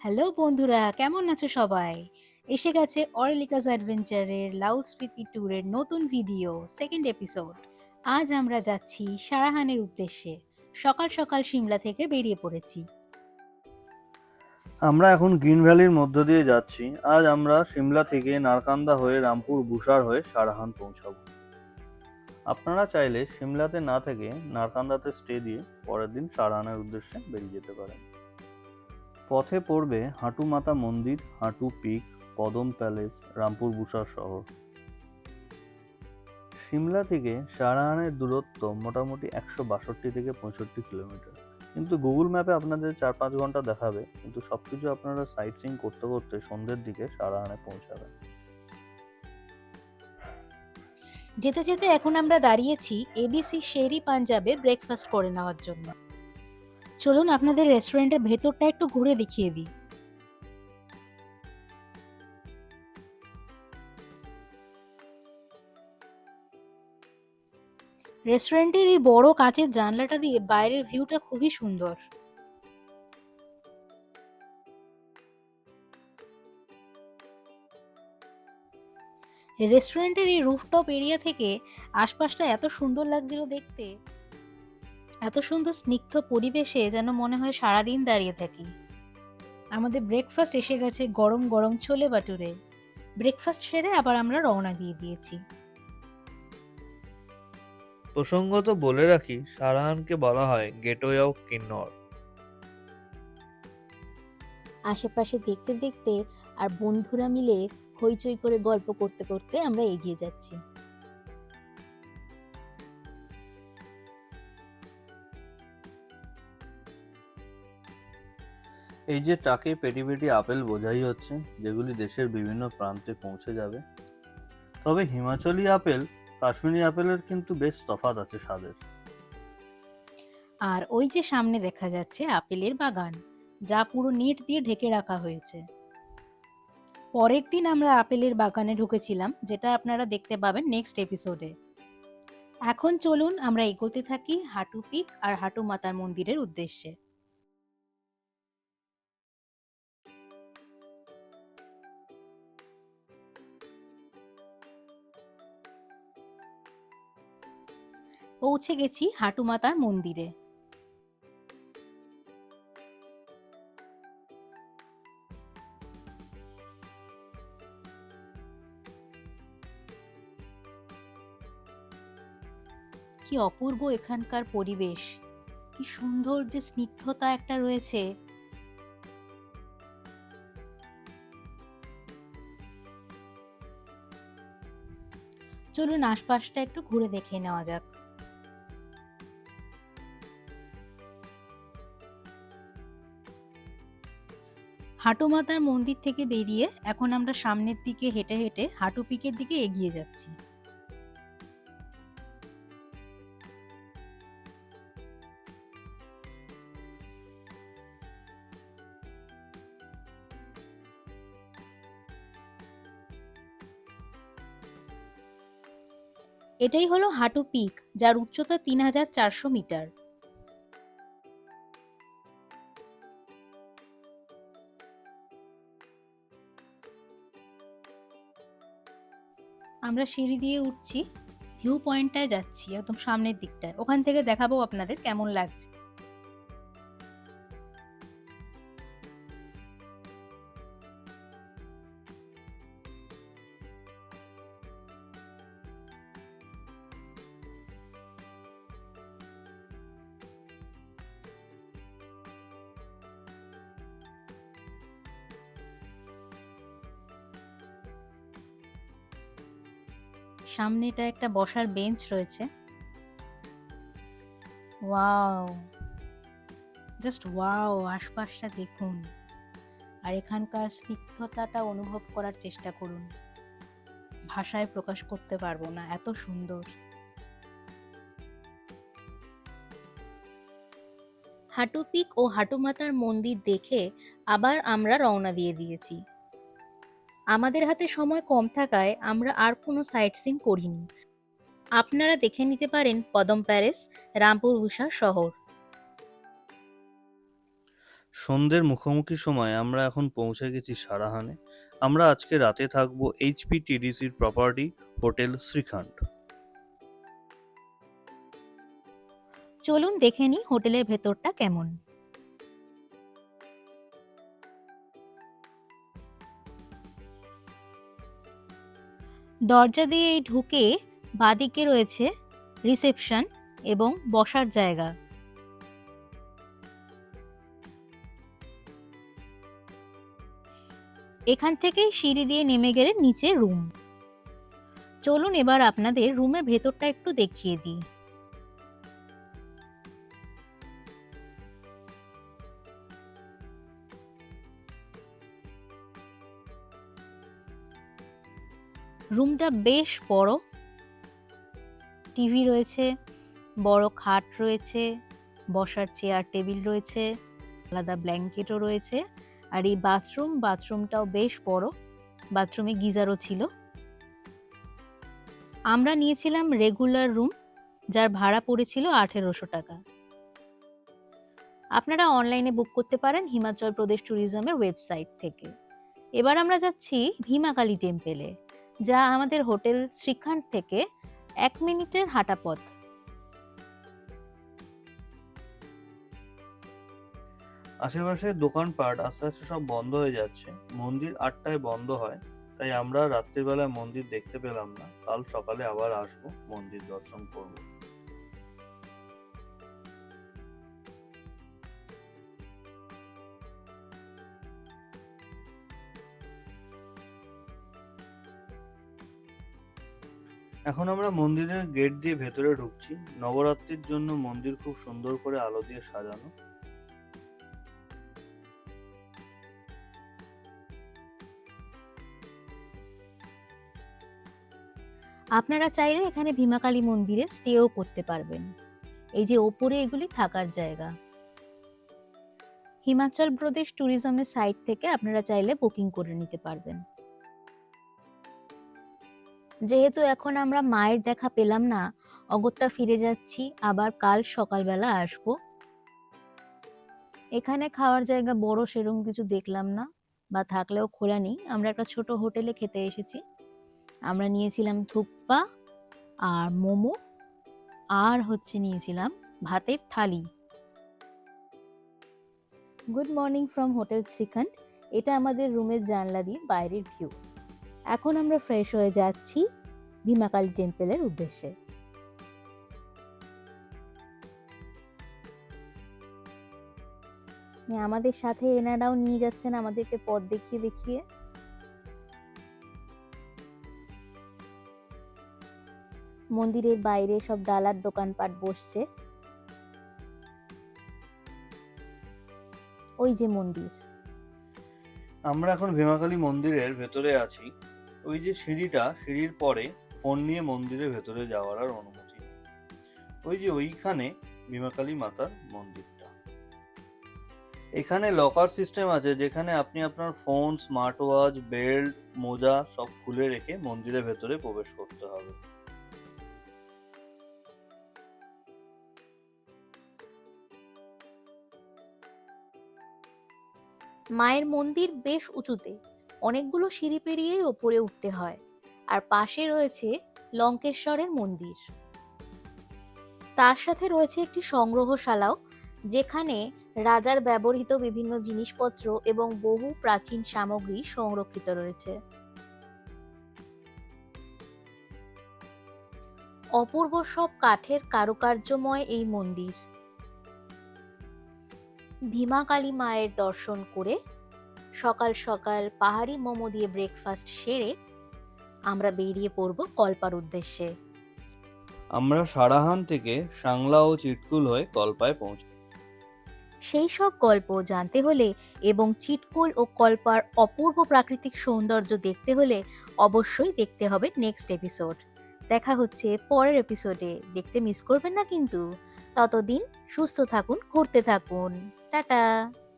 Hello বন্ধুরা, কেমন আছো সবাই? এসে গেছে অরেলিকাস অ্যাডভেঞ্চারের লাউড স্মৃতি ট্যুরের নতুন ভিডিও, সেকেন্ড এপিসোড। আজ আমরা যাচ্ছি সারাহানের উদ্দেশ্যে। সকাল সকাল সিমলা থেকে বেরিয়ে পড়েছি। আমরা এখন গ্রিন ভ্যালির মধ্য দিয়ে যাচ্ছি। আজ আমরা সিমলা থেকে নারকান্দা হয়ে রামপুর বুসার হয়ে সারাহান পৌঁছাবো। আপনারা চাইলে সিমলাতে না থেকে নারকান্দাতে স্টে দিয়ে পরের দিন সারাহানের উদ্দেশ্যে বেরিয়ে যেতে পারেন। পথে পড়বে হাঁটু মাতা মন্দির, হাঁটু পিক, কদম প্যালেস, রামপুর বুসার শহর। সিমলা থেকে সারাহানের দূরত্ব মোটামুটি একশো বাষট্টি থেকে পঁয়ষট্টি কিলোমিটার। কিন্তু গুগল ম্যাপে আপনাদের চার পাঁচ ঘণ্টা দেখাবে, কিন্তু সব কিছু আপনারা সাইট সিং করতে করতে সন্ধ্যের দিকে সারাহানে পৌঁছাবেন যেতে যেতে এখন আমরা দাঁড়িয়েছি এবিসি শেরি পাঞ্জাবে ব্রেকফাস্ট করে নেওয়ার জন্য। চলুন আপনাদের রেস্টুরেন্টের ভেতরটা একটু ঘুরে দেখিয়ে দিই। রেস্টুরেন্টের এই বড় কাঁচের জানলাটা দিয়ে বাইরের ভিউটা খুবই সুন্দর। রেস্টুরেন্টের এই রুফটপ এরিয়া থেকে আশপাশটা এত সুন্দর লাগছিল দেখতে। এত সুন্দর স্নিগ্ধ পরিবেশে যেন মনে হয় সারাদিন দাঁড়িয়ে থাকি। আমাদের ব্রেকফাস্ট এসে গেছে গরম গরম ছোলে বাটুরে। ব্রেকফাস্ট সেরে আবার আমরা রওনা দিয়ে দিয়েছি। প্রসঙ্গত বলে রাখি সারাহানকে বলা হয় গেটওয়ে অফ কিন্নর আশেপাশে দেখতে দেখতে আর বন্ধুরা মিলে হইচই করে গল্প করতে করতে আমরা এগিয়ে যাচ্ছি। এই যে ট্রাকে পেটি পেটি আপেল বোঝাই হচ্ছে, যেগুলি দেশের বিভিন্ন প্রান্তে পৌঁছে যাবে। তবে হিমাচলি আপেল, কাশ্মীরি আপেলের কিন্তু বেশ তফাৎ আছে স্বাদের। আর ওই যে সামনে দেখা যাচ্ছে আপেলের বাগান, যা পুরো নেট দিয়ে ঢেকে রাখা হয়েছে। পরের দিন আমরা আপেলের বাগানে ঢুকেছিলাম, যেটা আপনারা দেখতে পাবেন নেক্সট এপিসোডে। এখন চলুন আমরা এগোতে থাকি হাঁটু পিক আর হাঁটু মাতার মন্দিরের উদ্দেশ্যে। পৌঁছে গেছি হাঁটু মাতার মন্দিরে। কি অপূর্ব এখানকার পরিবেশ। কি সুন্দর যে স্নিগ্ধতা একটা রয়েছে। চলুন আশপাশটা একটু ঘুরে দেখে নেওয়া যাক। হাঁটু মাতার মন্দির থেকে বেরিয়ে এখন আমরা সামনের দিকে হেঁটে হেঁটে হাঁটু পিকের দিকে এগিয়ে যাচ্ছি। এটাই হলো হাঁটু পিক, যার উচ্চতা তিন হাজার চারশো মিটার। আমরা সিঁড়ি দিয়ে উঠছি ভিউ পয়েন্টটায় যাচ্ছি, একদম সামনের দিকটায়। ওখান থেকে দেখাবো আপনাদের কেমন লাগছে। সামনেটা একটা বসার বেঞ্চ রয়েছে। ওয়াও। জাস্ট ওয়াও, আশপাশটা দেখুন। আর এখানকার স্নিগ্ধতাটা অনুভব করার চেষ্টা করুন। ভাষায় প্রকাশ করতে পারব না, এত সুন্দর। হাটুপিক ও হাটুমাতার মন্দির দেখে আবার আমরা রওনা দিয়ে দিয়েছি। আমাদের হাতে সময় কম থাকায় আমরা আর কোনো সাইট সিন করিনি। আপনারা দেখে নিতে পারেন পদম প্যালেস রামপুর উষা শহর। সন্ধ্যের মুখোমুখি সময় আমরা এখন পৌঁছে গেছি সারাহানে। আমরা আজকে রাতে থাকব এইচপি টিডিসির প্রপার্টি হোটেল শ্রীখণ্ড। চলুন দেখে নিই হোটেলের ভেতরটা কেমন। দরজা দিয়ে ঢুকে বাদিকে রয়েছে রিসেপশন এবং বসার জায়গা। এখান থেকে সিঁড়ি দিয়ে নেমে গেলে নিচে রুম। চলুন এবার আপনাদের রুমের ভেতরটা একটু দেখিয়ে দিই। রুমটা বেশ বড়। টিভি রয়েছে, বড় খাট রয়েছে, বসার চেয়ার টেবিল রয়েছে, আলাদা ব্ল্যাঙ্কেটও রয়েছে। আর এই বাথরুম বাথরুমটাও বেশ বড়। বাথরুমে গিজারও ছিল। আমরা নিয়েছিলাম রেগুলার রুম যার ভাড়া পড়েছিল আঠেরোশো টাকা। আপনারা অনলাইনে বুক করতে পারেন হিমাচল প্রদেশ ট্যুরিজমের ওয়েবসাইট থেকে। এবার আমরা যাচ্ছি ভীমাকালী টেম্পেলে যা আমাদের হোটেল শ্রীখান্ড থেকে এক মিনিটের হাঁটা পথ। আশেপাশে দোকানপাট আস্তে আস্তে সব বন্ধ হয়ে যাচ্ছে। মন্দির আটটায় বন্ধ হয়, তাই আমরা রাত্রিবেলায় মন্দির দেখতে পেলাম না। কাল সকালে আবার আসব মন্দির দর্শন করব। এখন আমরা মন্দিরের গেট দিয়ে ভেতরে ঢুকছি। নবরাত্রির জন্য মন্দির খুব সুন্দর করে আলো দিয়ে সাজানো। আপনারা চাইলে এখানে ভীমাকালী মন্দিরে স্টেও করতে পারবেন। এই যে ওপরে এগুলি থাকার জায়গা। হিমাচল প্রদেশ ট্যুরিজমের সাইট থেকে আপনারা চাইলে বুকিং করে নিতে পারবেন। যেহেতু এখন আমরা মায়ের দেখা পেলাম না, অগত্যা ফিরে যাচ্ছি, আবার কাল সকালবেলা আসব। এখানে খাওয়ার জায়গা বড় সেরকম কিছু দেখলাম না, বা থাকলেও খোলা নেই আমরা একটা ছোট হোটেলে খেতে এসেছি। আমরা নিয়েছিলাম থুপ্পা আর মোমো, আর হচ্ছে নিয়েছিলাম ভাতের থালি। Good morning from hotel Srikanta এটা আমাদের রুমের জানলা দিয়ে বাইরের ভিউ। এখন আমরা ফ্রেশ হয়ে যাচ্ছি ভীমাকালী টেম্পলের উদ্দেশ্যে। আমাদের সাথে এনারাও নিয়ে যাচ্ছেন আমাদেরকে পথ দেখিয়ে দেখিয়ে। মন্দিরের বাইরে সব ডালার দোকানপাট বসছে। ওই যে মন্দির। আমরা এখন ভীমাকালী মন্দিরের ভেতরে আছি। ওই যে সিঁড়িটা, সিঁড়ির পরে ফোন নিয়ে মন্দিরের ভেতরে যাওয়ার আর অনুমতি ওই যে ওইখানে ভীমাকালী মাতার মন্দিরটা। এখানে লকার সিস্টেম আছে যেখানে আপনি আপনার ফোন স্মার্ট ওয়াচ বেল্ট মোজা সব খুলে রেখে মন্দিরের ভেতরে প্রবেশ করতে হবে। মায়ের মন্দির বেশ উঁচুতে। অনেকগুলো সিঁড়ি পেরিয়েই ওপরে উঠতে হয়। আর পাশে রয়েছে লঙ্কেশ্বরের মন্দির। তার সাথে রয়েছে একটি সংগ্রহশালাও, যেখানে রাজার ব্যবহৃত বিভিন্ন জিনিসপত্র এবং বহু প্রাচীন সামগ্রী সংরক্ষিত রয়েছে। অপূর্ব সব কাঠের কারুকার্যময় এই মন্দির। ভীমা কালী মায়ের দর্শন করে সকাল সকাল পাহাড়ি মোমো দিয়ে ব্রেকফাস্ট সেরে আমরা বেরিয়ে পড়ব কল্পার উদ্দেশ্যে। আমরা সারাহান থেকে সাংলা ও চিটকুল হয়ে কল্পায় পৌঁছ সেই সব গল্প জানতে হলে এবং চিটকুল ও কল্পার অপূর্ব প্রাকৃতিক সৌন্দর্য দেখতে হলে অবশ্যই দেখতে হবে নেক্সট এপিসোড দেখা হচ্ছে পরের এপিসোডে দেখতে মিস করবেন না কিন্তু। ততদিন সুস্থ থাকুন ঘুরতে থাকুন। 大的。